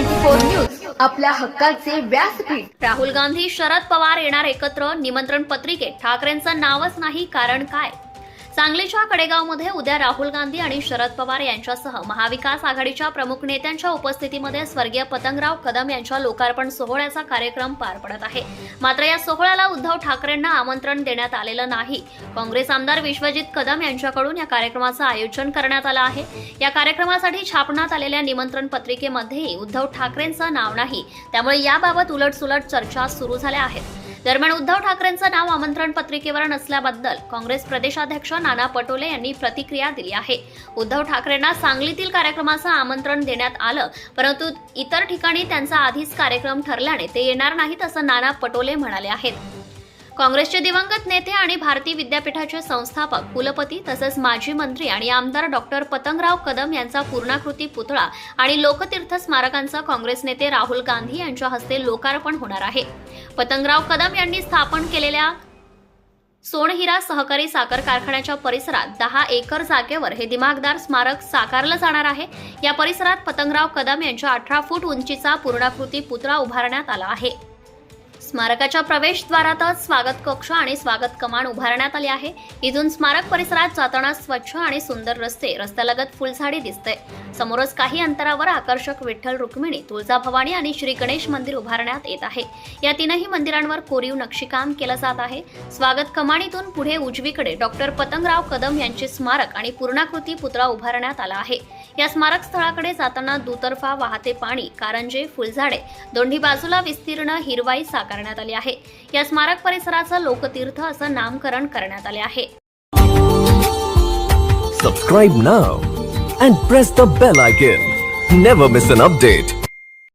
News आपल्या हक्काचे व्यासपीठ. राहुल गांधी शरद पवार येणार एकत्र निमंत्रण पत्रिकेत. ठाकरेंचं नावच नाही कारण काय? सांगलीच्या कडेगावमध्ये उद्या राहुल गांधी आणि शरद पवार यांच्यासह महाविकास आघाडीच्या प्रमुख नेत्यांच्या उपस्थितीमध्ये स्वर्गीय पतंगराव कदम यांच्या लोकार्पण सोहळ्याचा कार्यक्रम पार पडत आहे. मात्र या सोहळ्याला उद्धव ठाकरेंना आमंत्रण देण्यात आलेलं नाही. काँग्रेस आमदार विश्वजित कदम यांच्याकडून या कार्यक्रमाचं आयोजन करण्यात आलं आहे. या कार्यक्रमासाठी छापण्यात आलेल्या निमंत्रण पत्रिकेमध्येही उद्धव ठाकरेंचं नाव नाही. त्यामुळे याबाबत उलटसुलट चर्चा सुरू झाल्या आहेत. दरम्यान उद्धव ठाकरेंचं नाव आमंत्रण पत्रिकेवर नसल्याबद्दल काँग्रेस प्रदेशाध्यक्ष नाना पटोले यांनी प्रतिक्रिया दिली आहे. उद्धव ठाकरेंना सांगलीतील कार्यक्रमाचं आमंत्रण देण्यात आलं परंतु इतर ठिकाणी त्यांचा आधीच कार्यक्रम ठरल्याने ते येणार नाहीत असं नाना पटोले म्हणाले आहेत. काँग्रेसचे दिवंगत नेते आणि भारतीय विद्यापीठाचे संस्थापक कुलपती तसंच माजी मंत्री आणि आमदार डॉक्टर पतंगराव कदम यांचा पूर्णाकृती पुतळा आणि लोकतीर्थ स्मारकांचं काँग्रेस नेते राहुल गांधी यांच्या हस्ते लोकार्पण होणार आहे. पतंगराव कदम यांनी स्थापन केलेल्या सोनहिरा सहकारी साखर कारखान्याच्या परिसरात दहा एकर जागेवर हे दिमागदार स्मारक साकारलं जाणार आहे. या परिसरात पतंगराव कदम यांच्या अठरा फूट उंचीचा पूर्णाकृती पुतळा उभारण्यात आला आहे. स्मारकाच्या प्रवेशद्वारातच स्वागत कक्ष आणि स्वागत कमान उभारण्यात आली आहे. इथून स्मारक परिसरात जाताना स्वच्छ आणि सुंदर रस्ते रस्त्यालगत फुलझाडी दिसते समोरच काही अंतरावर आकर्षक विठ्ठल रुक्मिणी तुळजाभवानी आणि श्री गणेश मंदिर उभारण्यात येत आहे. या तीनही मंदिरांवर कोरीव नक्षीकाम केलं जात आहे. स्वागत कमाणीतून पुढे उजवीकडे डॉक्टर पतंगराव कदम यांचे स्मारक आणि पूर्णाकृती पुतळा उभारण्यात आला आहे. या स्मारक स्थळाकडे जाताना दुतर्फा वाहते पाणी कारंजे फुलझाडे दोन्ही बाजूला विस्तीर्ण हिरवाई करण्यात आली आहे. या स्मारक परिसराचं लोकतीर्थ असं नामकरण करण्यात आले आहे. सबस्क्राईब ना and press the bell icon never miss an update